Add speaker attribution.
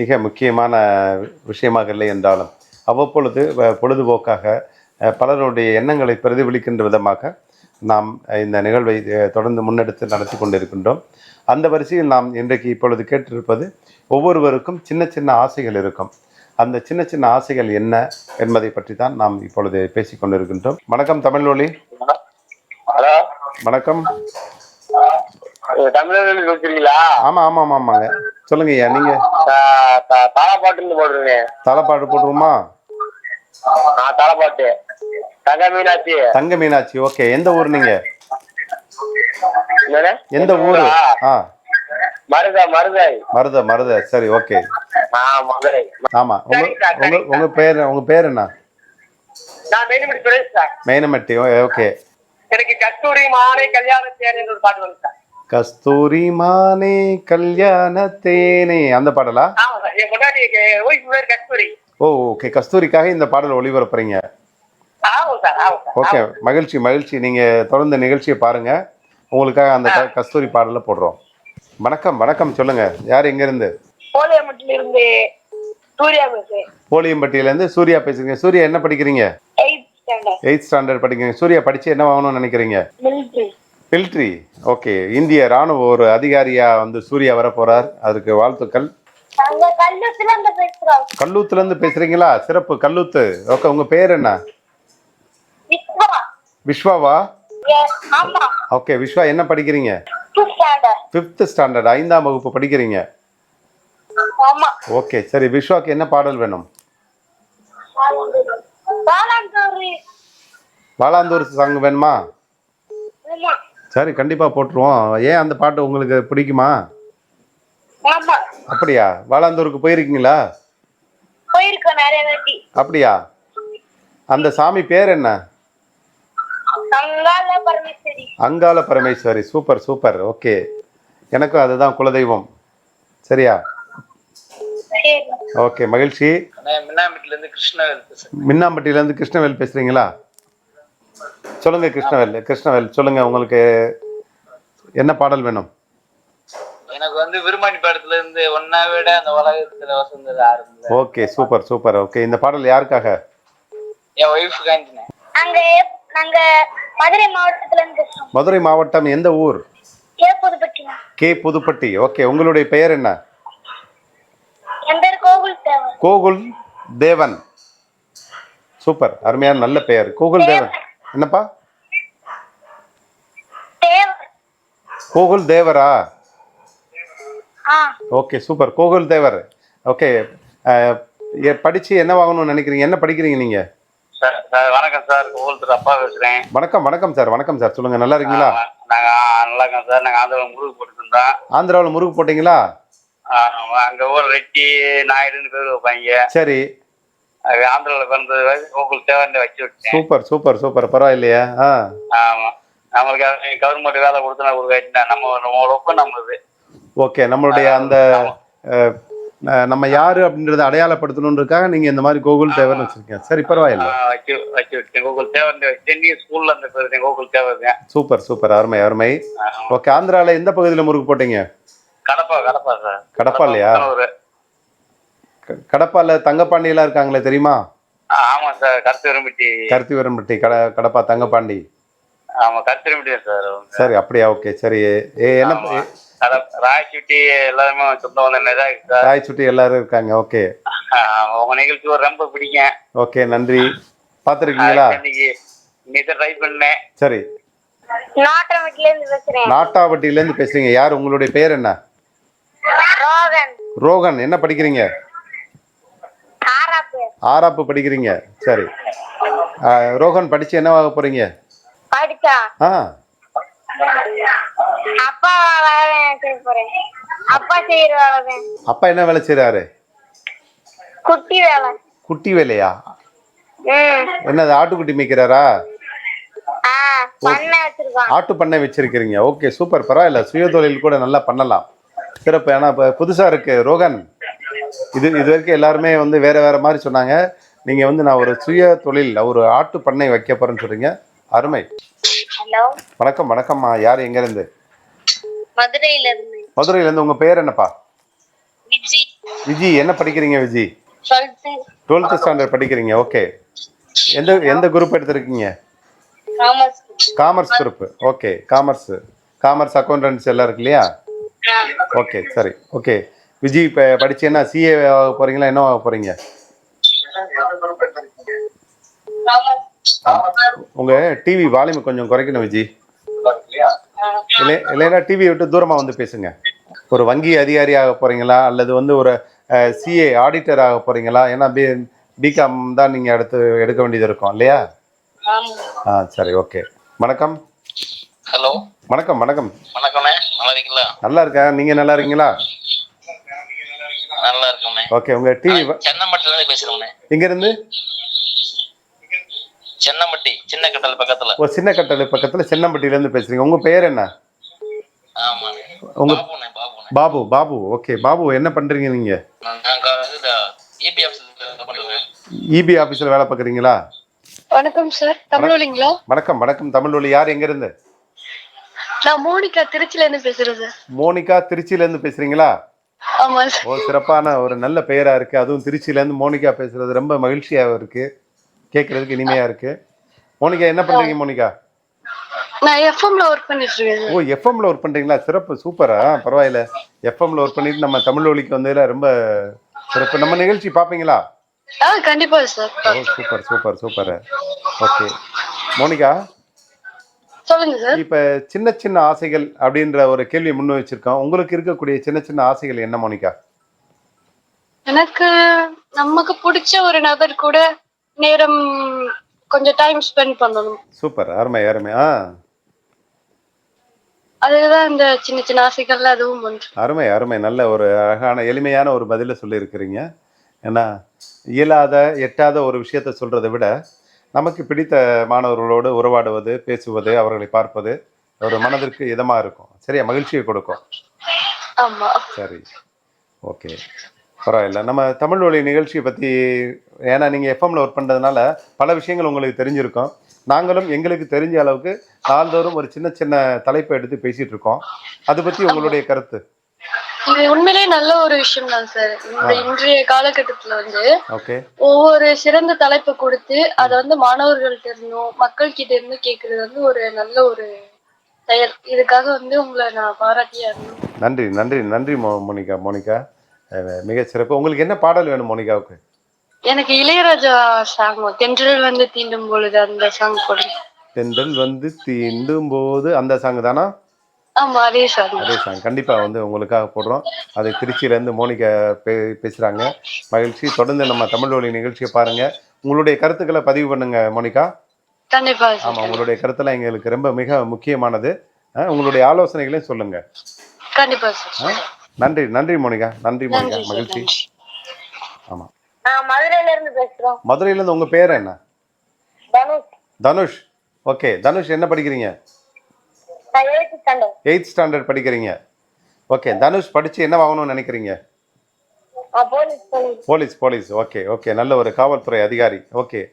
Speaker 1: மிக முக்கியமான விஷயமாக இல்லை என்றாலும் அவ்வப்பொழுது பொழுதுபோக்காக பலருடைய எண்ணங்களை பிரதிபலிக்கின்ற விதமாக நாம் இந்த நிகழ்வை தொடர்ந்து முன்னெடுத்து நடத்தி கொண்டிருக்கின்றோம். அந்த வரிசையில் நாம் இன்றைக்கு இப்பொழுது கேட்டிருப்பது ஒவ்வொருவருக்கும் சின்ன சின்ன ஆசைகள் இருக்கும். அந்த சின்ன சின்ன ஆசைகள் என்ன என்பதை பற்றி தான் நாம் இப்பொழுது பேசிக் கொண்டிருக்கின்றோம். வணக்கம் தமிழொலி.
Speaker 2: ஹலோ.
Speaker 1: வணக்கம்.
Speaker 2: வச்சிருக்கீங்களா
Speaker 1: ஆமாம் ஆமாம் ஆமாங்க. சொல்லுங்க ஐயா நீங்கள்
Speaker 2: தாளப்பாட்டுன்னு போடுறேன்
Speaker 1: தலைப்பாடு போட்டுருமா
Speaker 2: நான் தாளப்பாட்டு தங்க மீனாட்சி.
Speaker 1: தங்க மீனாட்சி ஓகே. எந்த ஊர் நீங்க? எந்த ஊர்? ஆ.
Speaker 2: மருதை மருதை.
Speaker 1: மருத மருத. சரி ஓகே. ஆமா. உங்க உங்க. உங்க பேர் உங்க பேர் என்ன? மேனமட்டி ஓகே.
Speaker 2: எனக்கு கஸ்தூரி மாலை கல்யாண தேர்ன்னு ஒரு பாட்டு வந்து
Speaker 1: கஸ்தூரி மானே கல்யாண தேனே. அந்த பாடலா? ஓ ஓகே கஸ்தூரிக்காக இந்த பாடல் ஒளிபரப்புறீங்க. ஓகே மகிழ்ச்சி மகிழ்ச்சி. நீங்க தொடர்ந்து நிகழ்ச்சியை பாருங்க. உங்களுக்காக அந்த கஸ்தூரி பாடலை போடுறோம். வணக்கம் வணக்கம் சொல்லுங்க. யார் எங்க இருந்து
Speaker 2: போலியமட்டில இருந்து சூர்யா பேசுறேன்.
Speaker 1: போலியம்பட்டியிலேருந்து சூர்யா பேசுறீங்க. சூர்யா என்ன படிக்கிறீங்க? எயித் ஸ்டாண்டர்ட் படிக்கிறீங்க. சூர்யா படிச்சு என்ன ஆகணும்னு நினைக்கிறீங்க?
Speaker 2: மிலிட்ரி
Speaker 1: ஓகே இந்திய ராணுவ ஒரு அதிகாரியா வந்து சூர்யா வர போறார் அதுக்கு வாழ்த்துக்கள்.
Speaker 2: கல்லூத்துல இருந்து
Speaker 1: பேசுறீங்களா? சிறப்பு. கல்லூத்து. ஓகே உங்க பேர் என்ன?
Speaker 2: விஸ்வா.
Speaker 1: விஸ்வாவா? ஓகே விஸ்வா என்ன படிக்கிறீங்க?
Speaker 2: ஃபிஃப்த் ஸ்டாண்டர்ட்
Speaker 1: ஐந்தாம் வகுப்பு படிக்கிறீங்க? ஓகே சரி. விஸ்வாக்கு என்ன பாடல் வேணும்?
Speaker 2: பாலாந்தூரி
Speaker 1: சாங் வேணுமா? சரி கண்டிப்பா போட்டுருவோம். ஏன் அந்த பாட்டு உங்களுக்கு பிடிக்குமா?
Speaker 2: ஆமா.
Speaker 1: அப்படியா? வாளாந்தூருக்கு போயிருக்கீங்களா? அப்படியா? அந்த சாமி பேர் என்ன?
Speaker 2: Angala Parameswari.
Speaker 1: Angala Parameswari. Super super. Okay. எனக்கும் அதுதான் குலதெய்வம். சரியா?
Speaker 2: சரி
Speaker 1: ஓகே மகிழ்ச்சி. மின்னாம்பட்டியிலேருந்து கிருஷ்ணவேல் பேசுறீங்களா? சொல்லுங்க கிருஷ்ணவேல். கிருஷ்ணவேல் சொல்லுங்க உங்களுக்கு என்ன பாடல் வேணும்?
Speaker 3: எனக்கு வந்து விருமாணி படத்துல இருந்து ஒன்னா விட அந்த உலகத்துல வசந்தது ஆரம்பம்
Speaker 1: ஓகே சூப்பர் சூப்பர். ஓகே இந்த பாடல் யாருக்காக?
Speaker 3: என் ஒய்ஃப்
Speaker 2: நாங்க நாங்க மதுரை மாவட்டத்துல இருந்து
Speaker 1: மதுரை மாவட்டம் எந்த ஊர்?
Speaker 2: A Puduppatti.
Speaker 1: K Puduppatti. Okay உங்களுடைய பெயர் என்ன?
Speaker 2: என் பேர் கோகுல் தேவர்
Speaker 1: கோகுல் தேவன். சூப்பர் அருமையான நல்ல பெயர். கோகுல் தேவன். என்னப்பா? கோகுல் தேவரா?
Speaker 2: ஆ.
Speaker 1: Okay super. Gokul Devar. Okay படிச்சு என்ன வாங்கணும்னு நினைக்கிறீங்க? என்ன படிக்கிறீங்க நீங்க?
Speaker 3: வணக்கம் சார். கோகுல்தர் அப்பா பேசுறேன்.
Speaker 1: வணக்கம் வணக்கம் சார். வணக்கம் சார். சொல்லுங்க நல்லா இருக்கீங்களா?
Speaker 3: நாங்க நல்லா இருக்கோம் சார். நாங்க ஆந்திரா முருகு போட்டு இருந்தோம்
Speaker 1: ஆந்திராவில் முருகு போட்டீங்களா?
Speaker 3: அங்க ஊர் ரெட்டி நாயுடுன்னு பேர் வைப்பாங்க.
Speaker 1: சரி.
Speaker 3: அது ஆந்திரால பிறந்தது கோகுல் தேவன் வச்சு விட்டேன்
Speaker 1: சூப்பர் சூப்பர் சூப்பர் பரவாயில்லையா ஆ
Speaker 3: ஆமா நம்மளுக்கு கவர்மெண்ட் வேலை கொடுத்தா கொடுக்க நம்ம நம்ம ஒப்பம் நம்மளுது
Speaker 1: ஓகே நம்மளுடைய அந்த நம்ம யாரு அப்படின்றத அடையாளப்படுத்தணுன்றதுக்காக நீங்க இந்த மாதிரி கோகுல் தேவர்னு வச்சிருக்கீங்க சரி பரவாயில்ல
Speaker 3: வச்சேன் நீ ஸ்கூல்ல அந்த பேர் கோகுல் தேவன்
Speaker 1: சூப்பர் சூப்பர் அருமை அருமை ஓகே ஆந்திரால எந்த பகுதியில் முருகு போட்டீங்க
Speaker 3: கடப்பா கடப்பா சார்
Speaker 1: கடப்பா இல்லையா? கடப்பால தங்கப்பாண்டியெல்லாம் இருக்காங்களே தெரியுமா?
Speaker 3: ஆமா சார் கருத்துரம்பிட்டி
Speaker 1: கருத்திவரம்பட்டி கட கடப்பா தங்கப்பாண்டி.
Speaker 3: ஆமா கருத்துரம்பிட்டி சார்.
Speaker 1: சரி அப்படியா ஓகே சரி. ஏ என்ன
Speaker 3: ஆமா. கட- ராய்ச்சுட்டி எல்லாருமே சொந்த வந்த சார்.
Speaker 1: சுட்டி எல்லாரும் இருக்காங்க ஓகே.
Speaker 3: உங்க நிகழ்ச்சி ஒரு ரொம்ப பிடிக்கும்.
Speaker 1: ஓகே நன்றி. பார்த்துருக்கீங்களா?
Speaker 3: இன்னைக்கு ட்ரை பண்ணேன்.
Speaker 1: சரி.
Speaker 2: நாட்டமட்டில இருந்து
Speaker 1: பேசுறீங்க. யார் உங்களுடைய பேர் என்ன?
Speaker 2: ரோகன்.
Speaker 1: ரோகன் என்ன படிக்கிறீங்க? ஆறாப்பு படிக்கிறீங்க? சரி. ஆ, ரோகன் படிச்சு என்ன ஆக போறீங்க?
Speaker 2: படிச்சா?
Speaker 1: ஆ.
Speaker 2: அப்பா அப்பா
Speaker 1: என்ன வேலை செய்றாரு?
Speaker 2: குட்டி வேலை.
Speaker 1: குட்டி வேலையா? என்னது ஆட்டுக்குட்டி மேய்க்கிறாரா? ஆட்டு பண்ணை வச்சிருக்கிறீங்க. Okay super. பரவாயில்ல. சுய தொழில் கூட நல்லா பண்ணலாம். சிறப்பு. ஏன்னா இப்போ புதுசாக இருக்கு. ரோகன் இது இது வரைக்கும் எல்லாருமே வந்து வேற வேற மாதிரி சொன்னாங்க. நீங்க வந்து நான் ஒரு சுய தொழில் ஒரு ஆட்டு பண்ணை வைக்க போறேன்னு சொல்றீங்க. அருமை. வணக்கம் வணக்கம்மா. யார் எங்க இருந்து
Speaker 2: மதுரையில இருந்து
Speaker 1: மதுரையில இருந்து உங்க பேர் என்னப்பா? விஜி. என்ன படிக்கிறீங்க விஜி?
Speaker 2: டுவெல்த்து.
Speaker 1: ஸ்டாண்டர்ட் படிக்கிறீங்க. ஓகே. எந்த எந்த குரூப் எடுத்திருக்கீங்க?
Speaker 2: Commerce.
Speaker 1: Commerce group okay. Commerce. Commerce accountancy எல்லாம் இருக்கு இல்லையா? ஓகே சரி. ஓகே. விஜி இப்போ படிச்சு என்ன சிஏ ஆக போறீங்களா என்ன ஆக போறீங்க? உங்க டிவி வால்யூம் கொஞ்சம் குறைக்கணும் விஜி. இல்லை இல்லைன்னா டிவியை விட்டு தூரமா வந்து பேசுங்க. ஒரு வங்கி அதிகாரி ஆக போறீங்களா அல்லது வந்து ஒரு சிஏ ஆடிட்டர் ஆக போறீங்களா? ஏன்னா பி பிகாம் தான் நீங்க அடுத்து எடுக்க வேண்டியது இருக்கும் இல்லையா? ஆ சரி ஓகே. வணக்கம்.
Speaker 3: ஹலோ
Speaker 1: வணக்கம் வணக்கம்.
Speaker 3: வணக்கம்ண்ணே நல்லா இருக்கீங்களா?
Speaker 1: நல்லா இருக்கேன். நீங்க நல்லா இருக்கீங்களா?
Speaker 3: நல்லா இருக்கோண்ணே
Speaker 1: ஓகே உங்க டிவி
Speaker 3: சென்னம்பட்டில இருந்து பேசுறோம்ண்ணே
Speaker 1: இங்க இருந்து
Speaker 3: சென்னம்பட்டி சின்ன கட்டல் பக்கத்துல.
Speaker 1: ஒரு சின்ன கட்டளை பக்கத்துல சென்னம்பட்டியில இருந்து பேசுறீங்க. உங்க பேர் என்ன?
Speaker 3: ஆமாண்ணே.
Speaker 1: உங்க பாபு பாபு. ஓகே பாபு என்ன பண்றீங்க நீங்க?
Speaker 3: இபி பண்ணுறேன்
Speaker 1: இபி ஆபீஸ்ல வேலை பார்க்குறீங்களா?
Speaker 4: வணக்கம் சார். தமிழொலிங்களா?
Speaker 1: வணக்கம் வணக்கம். தமிழ் யார் எங்க இருந்து
Speaker 4: நான் மோனிகா திருச்சில இருந்து பேசுறேன்
Speaker 1: மோனிகா திருச்சியில இருந்து பேசுறீங்களா?
Speaker 4: ஆமா
Speaker 1: ஓ சிறப்பான ஒரு நல்ல பெயரா இருக்கு. அதுவும் திருச்சியில இருந்து மோனிகா பேசுறது ரொம்ப மகிழ்ச்சியா இருக்கு. கேட்கறதுக்கு இனிமையா இருக்கு. மோனிகா என்ன பண்றீங்க மோனிகா?
Speaker 4: நான் எஃப்எம்ல ஒர்க் பண்ணிட்டு
Speaker 1: ஓ எஃப்எம்ல ஒர்க் பண்றீங்களா? சிறப்பு சூப்பரா பரவாயில்ல. எஃப்எம்ல ஒர்க் பண்ணிட்டு நம்ம தமிழ் ஒலிக்கு வந்ததுல ரொம்ப சிறப்பு. நம்ம நிகழ்ச்சி பாப்பீங்களா
Speaker 4: ஆ கண்டிப்பா sir.
Speaker 1: Super super super okay Monica
Speaker 4: சொல்லுங்க சார்.
Speaker 1: இப்ப சின்ன சின்ன ஆசைகள் அப்படின்ற ஒரு கேள்வி முன் வச்சிருக்கோம். உங்களுக்கு இருக்கக்கூடிய சின்ன சின்ன ஆசைகள் என்ன மோனிகா?
Speaker 4: எனக்கு நமக்கு பிடிச்ச ஒரு நபர் கூட நேரம் கொஞ்சம் டைம் ஸ்பெண்ட் பண்ணணும்.
Speaker 1: சூப்பர். அருமை அருமை. ஆ.
Speaker 4: அதுதான் இந்த சின்ன சின்ன ஆசைகள்ல அதுவும் ஒன்று.
Speaker 1: அருமை அருமை. நல்ல ஒரு அழகான எளிமையான ஒரு பதிலை சொல்லியிருக்கிறீங்க. ஏன்னா இயலாத எட்டாத ஒரு விஷயத்த சொல்றதை விட நமக்கு பிடித்த மாணவர்களோடு உறவாடுவது பேசுவது அவர்களை பார்ப்பது ஒரு மனதிற்கு இதமா இருக்கும். சரியா? மகிழ்ச்சியை கொடுக்கும். சரி. ஓகே. பரவாயில்ல. நம்ம தமிழ் மொழி நிகழ்ச்சியை பற்றி ஏன்னா நீங்கள் எஃப்எம்ல ஒர்க் பண்ணுறதுனால பல விஷயங்கள் உங்களுக்கு தெரிஞ்சிருக்கும். நாங்களும் எங்களுக்கு தெரிஞ்ச அளவுக்கு நாள்தோறும் ஒரு சின்ன சின்ன தலைப்பை எடுத்து பேசிட்டு இருக்கோம். அதை பற்றி உங்களுடைய கருத்து?
Speaker 4: இது உண்மையிலேயே நல்ல ஒரு விஷயம் தான் சார் இந்த இன்றைய காலகட்டத்துல வந்து ஒவ்வொரு சிறந்த தலைப்பை கொடுத்து அதை வந்து மாணவர்கள்ட்ட இருந்தும் மக்கள் கிட்ட இருந்து கேட்கறது வந்து ஒரு நல்ல ஒரு செயல். இதுக்காக வந்து உங்களை நான் பாராட்டியா இருந்தேன்
Speaker 1: நன்றி நன்றி நன்றி மோனிகா மோனிகா. மிக சிறப்பு. உங்களுக்கு என்ன பாடல் வேணும் மோனிகாவுக்கு?
Speaker 4: எனக்கு இளையராஜா சாங் தென்றல் வந்து தீண்டும் பொழுது அந்த சாங் போடுங்க.
Speaker 1: தென்றல் வந்து தீண்டும் போது அந்த சாங் தானா?
Speaker 4: அதே சாங்
Speaker 1: கண்டிப்பாக வந்து உங்களுக்காக போடுறோம். அதை திருச்சியிலேருந்து மோனிகா பே பேசுகிறாங்க மகிழ்ச்சி. தொடர்ந்து நம்ம தமிழ் வழி நிகழ்ச்சியை பாருங்கள் உங்களுடைய கருத்துக்களை பதிவு பண்ணுங்க மோனிகா.
Speaker 4: கண்டிப்பா
Speaker 1: ஆமாம்
Speaker 4: சார்
Speaker 1: உங்களுடைய கருத்தெல்லாம் எங்களுக்கு ரொம்ப மிக முக்கியமானது. உங்களுடைய ஆலோசனைகளையும்
Speaker 4: சார்
Speaker 1: நன்றி நன்றி மோனிகா. நன்றி மோனிகா. மகிழ்ச்சி. ஆமாம்
Speaker 2: நான் மதுரையில இருந்து பேசுறோம்.
Speaker 1: மதுரையிலேருந்து உங்கள் பேர் என்ன?
Speaker 2: தனுஷ்.
Speaker 1: தனுஷ். ஓகே தனுஷ் என்ன படிக்கிறீங்க? எயித் ஸ்டாண்டர்ட் படிக்கிறீங்க. ஓகே தனுஷ் படித்து என்ன ஆகணும்னு நினைக்கிறீங்க? போலீஸ் போலீஸ் ஓகே ஓகே நல்ல ஒரு காவல்துறை அதிகாரி. ஓகே